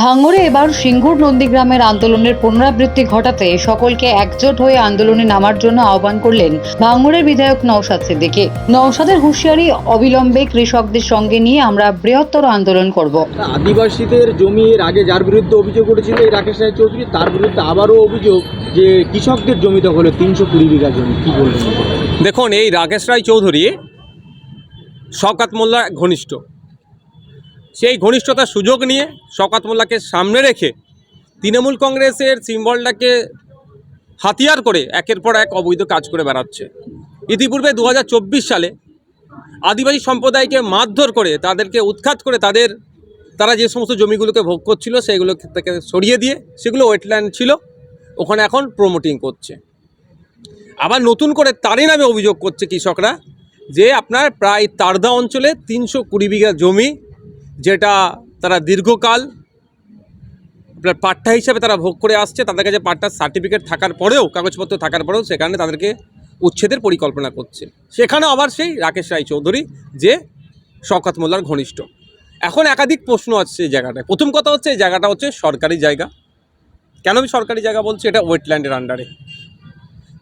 ভাঙড়ে এবার সিঙ্গুর নন্দীগ্রামের আন্দোলনের পুনরাবৃত্তি ঘটাতে সকলকে একজোট হয়ে আন্দোলনে নামার জন্য আহ্বান করলেন ভাঙড়ের বিধায়ক নওশাদ সিদ্দিকী। নওশাদের হুঁশিয়ারি অবিলম্বে কৃষকদের সঙ্গে নিয়ে আমরা বৃহত্তর আন্দোলন করব। আদিবাসীদের জমির আগে যার বিরুদ্ধে অভিযোগ উঠেছিল এই রাকেশ রায় চৌধুরী তার বিরুদ্ধে আবারও অভিযোগ যে কৃষকদের জমি দখল তিনশো কুড়ি বিঘা জমি। কি বলবেন? দেখুন এই রাকেশ রায় চৌধুরী শওকাত মোল্লা ঘনিষ্ঠ। সেই ঘনিষ্ঠতার সুযোগ নিয়ে শওকাত মোল্লাকে সামনে রেখে তৃণমূল কংগ্রেসের সিম্বলটাকে হাতিয়ার করে একের পর এক অবৈধ কাজ করে বেড়াচ্ছে। ইতিপূর্বে দু হাজার চব্বিশ সালে আদিবাসী সম্প্রদায়কে মারধর করে তাদেরকে উৎখাত করে তাদের, তারা যে সমস্ত জমিগুলোকে ভোগ করছিল সেগুলো থেকে সরিয়ে দিয়ে সেগুলো ওয়েটল্যান্ড ছিল, ওখানে এখন প্রমোটিং করছে। আবার নতুন করে তারই নামে অভিযোগ করছে কৃষকরা যে আপনার প্রায় তারদা অঞ্চলে তিনশো কুড়ি বিঘা জমি যেটা তারা দীর্ঘকাল আপনার পাট্টা হিসাবে তারা ভোগ করে আসছে, তাদের কাছে পাট্টার সার্টিফিকেট থাকার পরেও, কাগজপত্র থাকার পরেও সেখানে তাদেরকে উচ্ছেদের পরিকল্পনা করছে। সেখানে আবার সেই রাকেশ রায় চৌধুরী যে শওকত মোল্লার ঘনিষ্ঠ। এখন একাধিক প্রশ্ন আছে এই জায়গাটায়। প্রথম কথা হচ্ছে, এই জায়গাটা হচ্ছে সরকারি জায়গা। কেন আমি সরকারি জায়গা বলছি? এটা ওয়েটল্যান্ডের আন্ডারে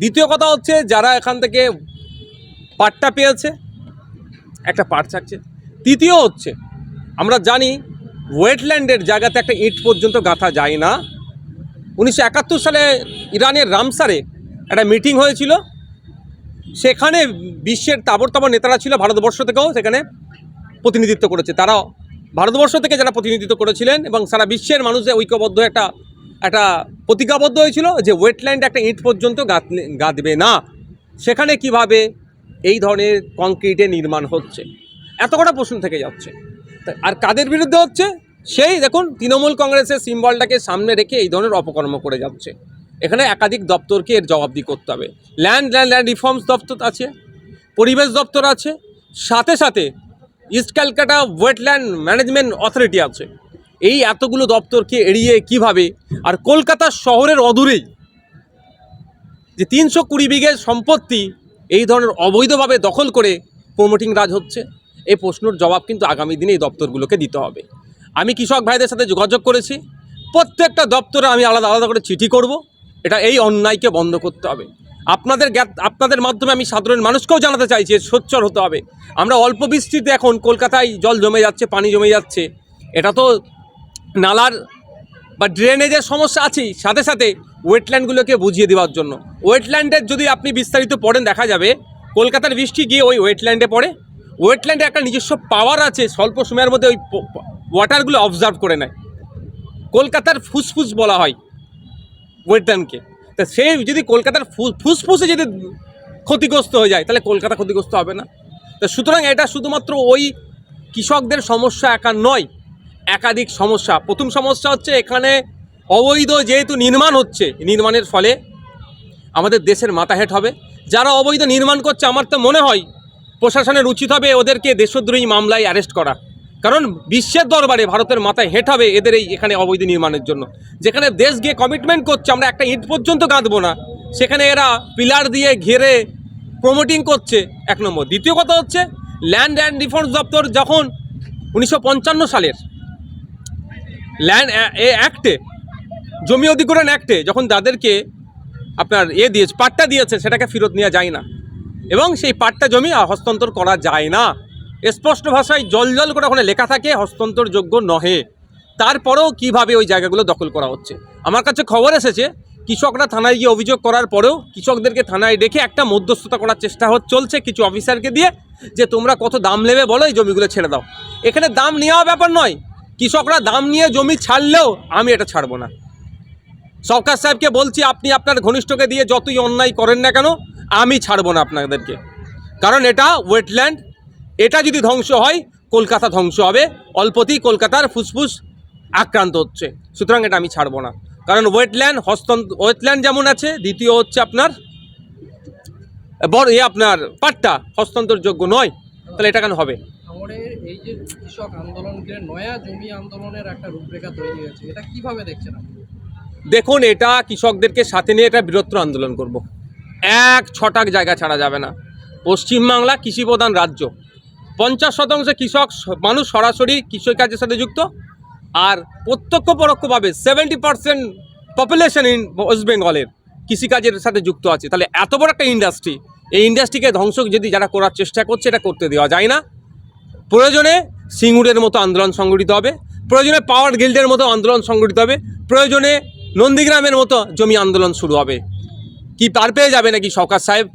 দ্বিতীয় কথা হচ্ছে, যারা এখান থেকে পাটটা পেয়েছে, একটা পাট থাকছে। তৃতীয় হচ্ছে আমরা জানি ওয়েটল্যান্ডের জায়গাতে একটা ইট পর্যন্ত গাঁথা যায় না। উনিশশো একাত্তর সালে ইরানের রামসারে একটা মিটিং হয়েছিল। সেখানে বিশ্বের তাবর তাবর নেতারা ছিল ভারতবর্ষ থেকেও সেখানে প্রতিনিধিত্ব করেছে। তারা ভারতবর্ষ থেকে যারা প্রতিনিধিত্ব করেছিলেন এবং সারা বিশ্বের মানুষদের ঐক্যবদ্ধ একটা একটা প্রতিজ্ঞাবদ্ধ হয়েছিল যে ওয়েটল্যান্ড একটা ইট পর্যন্ত গাঁথবে না। সেখানে কীভাবে এই ধরনের কংক্রিটে নির্মাণ হচ্ছে? এত কটা প্রশ্ন থেকে যাচ্ছে। আর কাদের বিরুদ্ধে হচ্ছে? সেই দেখুন, তৃণমূল কংগ্রেসের সিম্বলটাকে সামনে রেখে এই ধরনের অপকর্ম করে যাচ্ছে। এখানে একাধিক দপ্তরকে এর জবাবদি করতে হবে। ল্যান্ড ল্যান্ড ল্যান্ড রিফর্মস দপ্তর আছে, পরিবেশ দপ্তর আছে, সাথে সাথে East Calcutta wetland management authority আছে। এই এতগুলো দপ্তরকে এড়িয়ে কীভাবে আর কলকাতা শহরের অদূরেই যে তিনশো কুড়ি বিঘে সম্পত্তি এই ধরনের অবৈধভাবে দখল করে প্রমোটিং রাজ হচ্ছে এই প্রশ্নর জবাব কিন্তু আগামী দিনে এই দপ্তরগুলোকে দিতে হবে। আমি কৃষক ভাইদের সাথে যোগাযোগ করেছি। প্রত্যেকটা দপ্তরে আমি আলাদা আলাদা করে চিঠি করব। এটা এই অন্যায়কে বন্ধ করতে হবে। আপনাদের আপনাদের মাধ্যমে আমি সাধারণ মানুষকেও জানাতে চাইছি সোচ্চর হতে হবে। আমরা অল্প বৃষ্টিতে এখন কলকাতায় জল জমে যাচ্ছে, পানি জমে যাচ্ছে। এটা তো নালার বা ড্রেনেজের সমস্যা আছেই। সাথে সাথে ওয়েটল্যান্ডগুলোকে বুঝিয়ে দেওয়ার জন্য। ওয়েটল্যান্ডের যদি আপনি বিস্তারিত পড়েন, দেখা যাবে কলকাতার বৃষ্টি গিয়ে ওই ওয়েটল্যান্ডে পড়ে। ওয়েটল্যান্ডে একটা নিজস্ব পাওয়ার আছে, স্বল্প সময়ের মধ্যে ওই ওয়াটারগুলো অবজার্ভ করে নেয়। কলকাতার ফুসফুস বলা হয় ওয়েটল্যান্ডকে। তা সে যদি কলকাতার ফুসফুসে যদি ক্ষতিগ্রস্ত হয়ে যায়, তাহলে কলকাতা ক্ষতিগ্রস্ত হবে না। তো সুতরাং এটা শুধুমাত্র ওই কৃষকদের সমস্যা একা নয়, একাধিক সমস্যা। প্রথম সমস্যা হচ্ছে এখানে অবৈধ যেহেতু নির্মাণ হচ্ছে, নির্মাণের ফলে আমাদের দেশের মাথা হেট হবে। যারা অবৈধ নির্মাণ করছে, আমার তো মনে হয় প্রশাসনের উচিত হবে ওদেরকে দেশদ্রোহী মামলায় অ্যারেস্ট করা। কারণ বিশ্বের দরবারে ভারতের মাথায় হেট হবে এদের এই এখানে অবৈধ নির্মাণের জন্য। যেখানে দেশ গিয়ে কমিটমেন্ট করছে, আমরা একটা ইট পর্যন্ত গাঁথবো না। সেখানে এরা পিলার দিয়ে ঘিরে প্রমোটিং করছে, এক নম্বর। দ্বিতীয় কথা হচ্ছে ল্যান্ড অ্যান্ড রিফর্মস দপ্তর যখন উনিশশো পঞ্চান্ন সালের ল্যান্ড এ অ্যাক্টে জমি অধিগ্রহণ অ্যাক্টে যখন তাদেরকে আপনার এ দিয়েছে, পাট্টা দিয়েছে, সেটাকে ফেরত নেওয়া যায় না। এবং সেই পাট্টা জমি হস্তান্তর করা যায় না। স্পষ্ট ভাষায় জল জল করে ওখানে লেখা থাকে, হস্তান্তরযোগ্য নহে। তারপরেও কীভাবে ওই জায়গাগুলো দখল করা হচ্ছে? আমার কাছে খবর এসেছে, কৃষকরা থানায় গিয়ে অভিযোগ করার পরেও কৃষকদেরকে থানায় ডেকে একটা মধ্যস্থতা করার চেষ্টা চলছে কিছু অফিসারকে দিয়ে, যে তোমরা কত দাম নেবে বলো, এই জমিগুলো ছেড়ে দাও। এখানে দাম নেওয়া ব্যাপার নয়, কৃষকরা দাম নিয়ে জমি ছাড়লেও আমি এটা ছাড়বো না। সরকার সাহেবকে বলছি, আপনি আপনার ঘনিষ্ঠকে দিয়ে যতই অন্যায় করেন না কেন আমি ছাড়বো না আপনাদেরকে। কারণ এটা ওয়েটল্যান্ড এটা যদি ধ্বংস হয় কলকাতা ধ্বংস হবে। অল্পতেই কলকাতার ফুসফুস আক্রান্ত হচ্ছে। সুতরাং এটা আমি ছাড়বো না। কারণ ওয়েটল্যান্ড হস্তান্ত ওয়েটল্যান্ড যেমন আছে দ্বিতীয় হচ্ছে আপনার বড় এ আপনার পাট্টা হস্তান্তরযোগ্য নয়। তাহলে এটা কেন হবে? এই যে কৃষক আন্দোলনকে নয়া জমি আন্দোলনের একটা রূপরেখা তৈরি হয়েছে। এটা কীভাবে দেখছেন দেখুন এটা কৃষকদেরকে সাথে নিয়ে এটা বৃহত্তর আন্দোলন করব। এক ছটাক জায়গা ছাড়া যাবে না। পশ্চিমবাংলা কৃষিপ্রধান রাজ্য। পঞ্চাশ শতাংশ কৃষক মানুষ সরাসরি কৃষিকাজের সাথে যুক্ত। আর প্রত্যক্ষ পরোক্ষভাবে seventy percent population in West বেঙ্গলের কৃষিকাজের সাথে যুক্ত আছে। তাহলে এত বড় একটা ইন্ডাস্ট্রি এই ইন্ডাস্ট্রিকে ধ্বংস যদি যারা করার চেষ্টা করছে, এটা করতে দেওয়া যায় না। প্রয়োজনে সিঙ্গুরের মতো আন্দোলন সংগঠিত হবে। প্রয়োজনে পাওয়ার গিল্ডের মতো আন্দোলন সংগঠিত হবে। প্রয়োজনে নন্দীগ্রামের মতো জমি আন্দোলন শুরু হবে। কি তার পেয়ে যাবে নাকি সরকার সাহেব?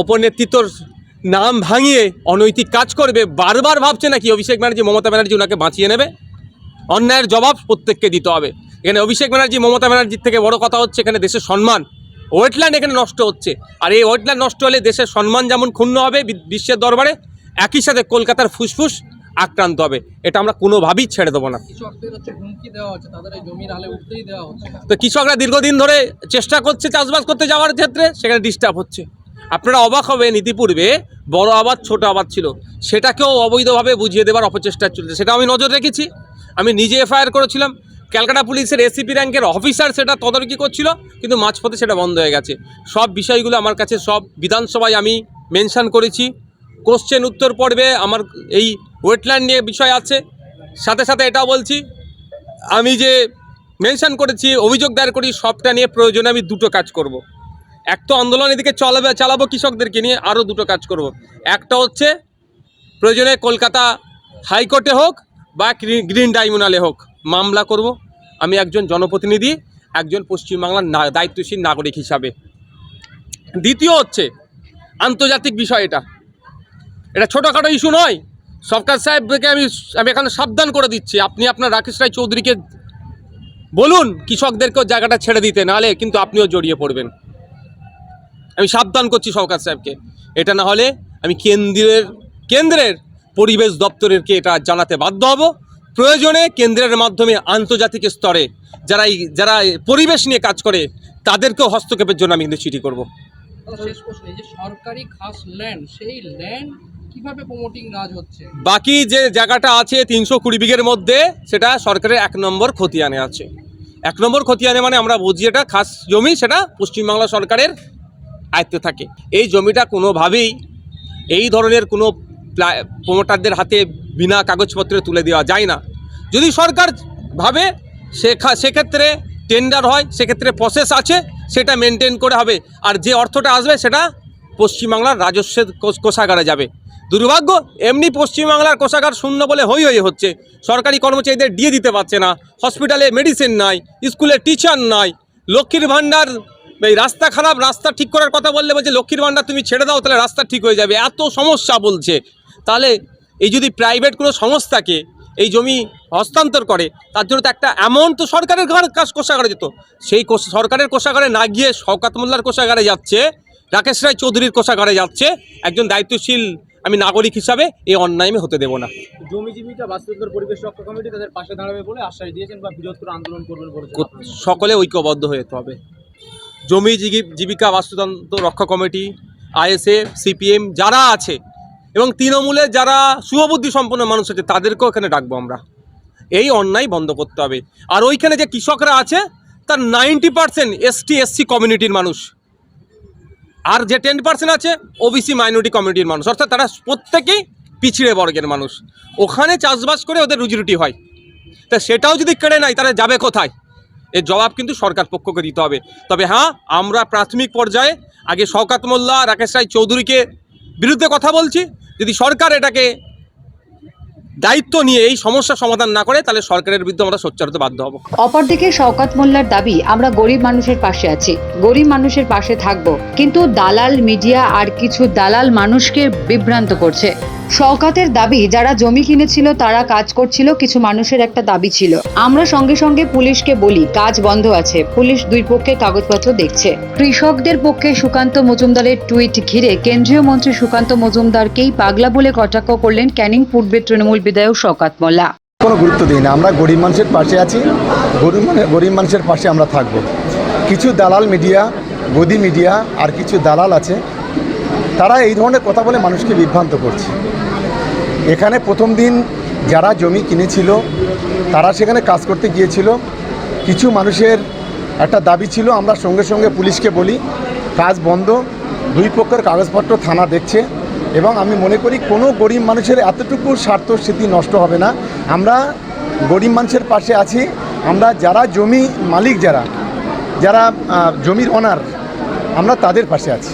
ওপর নেতৃত্বর নাম ভাঙিয়ে অনৈতিক কাজ করবে, বারবার ভাবছে নাকি অভিষেক ব্যানার্জি, মমতা ব্যানার্জি ওনাকে বাঁচিয়ে নেবে? অন্যায়ের জবাব প্রত্যেককে দিতে হবে। এখানে অভিষেক ব্যানার্জি, মমতা ব্যানার্জির থেকে বড় কথা হচ্ছে এখানে দেশের সম্মান। ওয়েটল্যান্ড এখানে নষ্ট হচ্ছে। আর এই ওয়েটল্যান্ড নষ্ট হলে দেশের সম্মান যেমন ক্ষুণ্ণ হবে বিশ্বের দরবারে, একই সাথে কলকাতার ফুসফুস আক্রান্ত হবে। এটা আমরা কোনোভাবেই ছেড়ে দেবো না। তো কৃষকরা দীর্ঘদিন ধরে চেষ্টা করছে চাষবাস করতে যাওয়ার ক্ষেত্রে সেখানে ডিস্টার্ব হচ্ছে। আপনারা অবাক হবেন ইতিপূর্বে বড় আবাদ ছোট আবাদ ছিল। সেটাকেও অবৈধভাবে বুঝিয়ে দেওয়ার অপচেষ্টা চলছে। সেটা আমি নজর রেখেছি। আমি নিজে এফআইআর করেছিলাম। ক্যালকাটা পুলিশের এসিপি র্যাঙ্কের অফিসার সেটা তদারকি করছিল কিন্তু মাঝপথে সেটা বন্ধ হয়ে গেছে। সব বিষয়গুলো আমার কাছে সব বিধানসভায় আমি মেনশন করেছি। কোশ্চেন উত্তর পর্বে আমার এই ওয়েটল্যান্ড নিয়ে বিষয় আছে সাথে সাথে এটাও বলছি, আমি যে মেনশন করেছি, অভিযোগ দায়ের করি, সবটা নিয়ে প্রয়োজনে আমি দুটো কাজ করব। এক তো আন্দোলন এদিকে চলাবে, চালাবো কৃষকদেরকে নিয়ে আরও দুটো কাজ করব। একটা হচ্ছে, প্রয়োজনে কলকাতা হাইকোর্টে হোক বা গ্রি- গ্রিন ট্রাইব্যুনালে হোক, মামলা করব আমি একজন জনপ্রতিনিধি, একজন পশ্চিমবাংলার দায়িত্বশীল নাগরিক হিসাবে দ্বিতীয় হচ্ছে, আন্তর্জাতিক বিষয় এটা এটা ছোটোখাটো ইস্যু নয়। সরকার সাহেবকে আমি আমি এখানে সাবধান করে দিচ্ছি। আপনি আপনার রাকেশ রায় চৌধুরীকে বলুন, কৃষকদেরকেও জায়গাটা ছেড়ে দিতে, নাহলে কিন্তু আপনিও জড়িয়ে পড়বেন। আমি সাবধান করছি সরকার সাহেবকে। এটা না হলে আমি কেন্দ্রের কেন্দ্রের পরিবেশ দপ্তরেরকে এটা জানাতে বাধ্য হব। প্রয়োজনে কেন্দ্রের মাধ্যমে আন্তর্জাতিক স্তরে যারা যারা পরিবেশ নিয়ে কাজ করে, তাদেরকেও হস্তক্ষেপের জন্য আমি কিন্তু চিঠি করব। শেষ প্রশ্ন যে সরকারি খাস ল্যান্ড সেই ল্যান্ড কীভাবে প্রমোটিং হচ্ছে? বাকি যে জায়গাটা আছে তিনশো কুড়ি বিঘের মধ্যে, সেটা সরকারের এক নম্বর খতিয়ানে আছে। এক নম্বর খতিয়ানে মানে আমরা বুঝি এটা খাস জমি, সেটা পশ্চিমবাংলা সরকারের আয়ত্তে থাকে। এই জমিটা কোনোভাবেই এই ধরনের কোনো প্রমোটারদের হাতে বিনা কাগজপত্রে তুলে দেওয়া যায় না। যদি সরকার ভাবে সেক্ষেত্রে টেন্ডার হয়, সেক্ষেত্রে প্রসেস আছে, সেটা মেনটেন করে হবে। আর যে অর্থটা আসবে, সেটা পশ্চিমবাংলার রাজস্বের কোষ- কোষাগারে যাবে। দুর্ভাগ্য, এমনি পশ্চিমবাংলার কোষাগার শূন্য বলে হই হই হচ্ছে। সরকারি কর্মচারীদের দিয়ে দিতে পারছে না। হসপিটালে মেডিসিন নাই স্কুলে টিচার নাই। লক্ষ্মীর ভাণ্ডার, এই রাস্তা খারাপ, রাস্তা ঠিক করার কথা বললে বলছে, লক্ষ্মীর ভাণ্ডার তুমি ছেড়ে দাও, তাহলে রাস্তা ঠিক হয়ে যাবে। এত সমস্যা বলছে। তাহলে এই যদি প্রাইভেট কোনো সংস্থাকে এই জমি হস্তান্তর করে, তার জন্য তো একটা অ্যামাউন্ট তো সরকারের কাজ কোষাগারে যেত। সেই সরকারের কোষাগারে না গিয়ে শওকাত মোল্লার কোষাগারে যাচ্ছে, রাকেশ রায় চৌধুরীর কোষাগারে যাচ্ছে, একজন দায়িত্বশীল আমি নাগরিক হিসাবে এই অন্যায় আমি হতে দেবো না। জমি বাস্তুতন্ত্র পরিবেশ রক্ষা কমিটি তাদের পাশে দাঁড়াবে বলে আশ্বাস দিয়েছেন বা বৃহত্তর আন্দোলন করবেন বলেছেন সকলে ঐক্যবদ্ধ হয়ে যেতে হবে। জমি জীবি- জীবিকা বাস্তুতন্ত্র রক্ষা কমিটি আইএসএ সিপিএম যারা আছে এবং তৃণমূলে যারা শুভবুদ্ধি সম্পন্ন মানুষ আছে তাদেরকেও এখানে ডাকবো আমরা। এই অন্যায় বন্ধ করতে হবে। আর ওইখানে যে কৃষকরা আছে তার নাইনটি পার্সেন্ট এসটি এসসি কমিউনিটির মানুষ। আর যে টেন পার্সেন্ট আছে ওবিসি মাইনরিটি কমিউনিটির মানুষ। অর্থাৎ তারা প্রত্যেকেই পিছিয়ে বর্গের মানুষ। ওখানে চাষবাস করে ওদের রুজিরুটি হয়। তা সেটাও যদি কেড়ে নেয় তারা যাবে কোথায়? এর জবাব কিন্তু সরকার পক্ষকে দিতে হবে। তবে হ্যাঁ আমরা প্রাথমিক পর্যায়ে, আগে শওকাত মোল্লা, রাকেশ রায় চৌধুরীকে বিরুদ্ধে কথা বলছি। যদি সরকার এটাকে দায়িত্ব নিয়ে এই সমস্যা সমাধান না করে তাহলে সরকারের বিরুদ্ধে আমরা সোচ্চার হতে বাধ্য হব। অপরদিকে শওকত মোল্লার দাবি, আমরা গরিব মানুষের পাশে আছি, গরিব মানুষের পাশে থাকব, কিন্তু দালাল মিডিয়া আর কিছু দালাল মানুষকে বিভ্রান্ত করছে। শওকাতের দাবি, যারা জমি কিনেছিল, তারা কাজ করছিল, কিছু মানুষের একটা দাবি ছিল। আমরা সঙ্গে সঙ্গে পুলিশকে বলি, কাজ বন্ধ আছে। পুলিশ দুই পক্ষে কাগজপত্র দেখছে। কৃষকদের পক্ষে সুকান্ত মজুমদারের টুইট ঘিরে কেন্দ্রীয় মন্ত্রী সুকান্ত মজুমদারকেই পাগলা বলে কটাক্ষ করলেন ক্যানিং পূর্বের তৃণমূল বিধায়ক শওকাত মোল্লা। কোনো গুরুত্ব দিই না, আমরা গরিব মানুষের পাশে আছি, গরিব মানে গরিব মানুষের পাশে আমরা থাকব। কিছু দালাল মিডিয়া, গদি মিডিয়া আর কিছু দালাল আছে, তারা এই ধরনের কথা বলে মানুষকে বিভ্রান্ত করছে। এখানে প্রথম দিন যারা জমি কিনেছিল, তারা সেখানে কাজ করতে গিয়েছিল। কিছু মানুষের একটা দাবি ছিল, আমরা সঙ্গে সঙ্গে পুলিশকে বলি, কাজ বন্ধ, দুই পক্ষের কাগজপত্র থানা দেখছে এবং আমি মনে করি কোনো গরিব মানুষের এতটুকু স্বার্থ স্মৃতি নষ্ট হবে না। আমরা গরিব মানুষের পাশে আছি, আমরা যারা জমি মালিক যারা যারা জমির অনার আমরা তাদের পাশে আছি।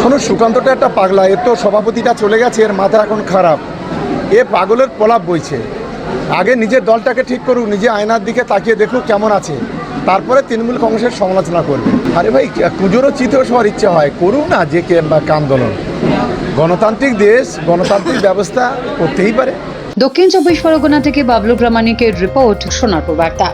শোনো, সুকান্তটা একটা পাগলা, এর তো সভাপতিটা চলে গেছে, এর মাথা এখন খারাপ। এ পাগলের প্রলাপ বইছে। আগে নিজের দলটাকে ঠিক করুক, নিজে আয়নার দিকে তাকিয়ে দেখুক কেমন আছে। তারপরে তৃণমূল কংগ্রেসের সমালোচনা করবে। আরে ভাই, কুজোরও চিতেও সবার ইচ্ছে হয়, করুক না যে কে আন্দোলন। গণতান্ত্রিক দেশ, গণতান্ত্রিক ব্যবস্থা করতেই পারে। দক্ষিণ চব্বিশ পরগনা থেকে বাবলু প্রামাণিকের রিপোর্ট, সোনারপুর বার্তা।